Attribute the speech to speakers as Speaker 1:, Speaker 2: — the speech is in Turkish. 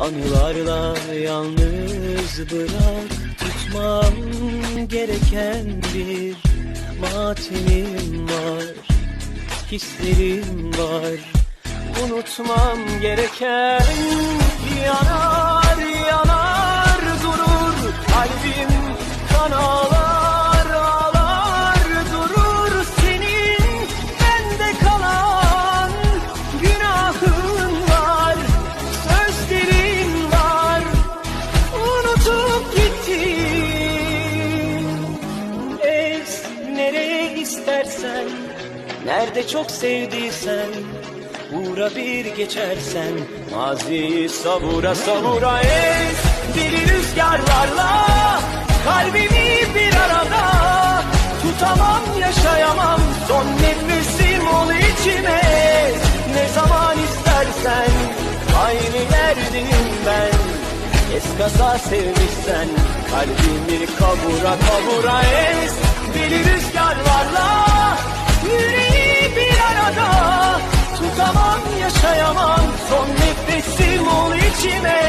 Speaker 1: Anılarla yalnız bırak Tutmam gereken bir matemim var Hislerim var. Unutmam gereken yanar yanar istersen Nerede çok sevdiysen Uğra bir geçersen Maziyi savura savura Ez deli rüzgarlarla Kalbimi bir arada Tutamam yaşayamam Son nefesim ol içime. Ne zaman istersen Aynı yerdeyim ben. Eskasa sevmişsen Kalbimi kavura kavura ez yaşayamam. Son nefesim ol içime.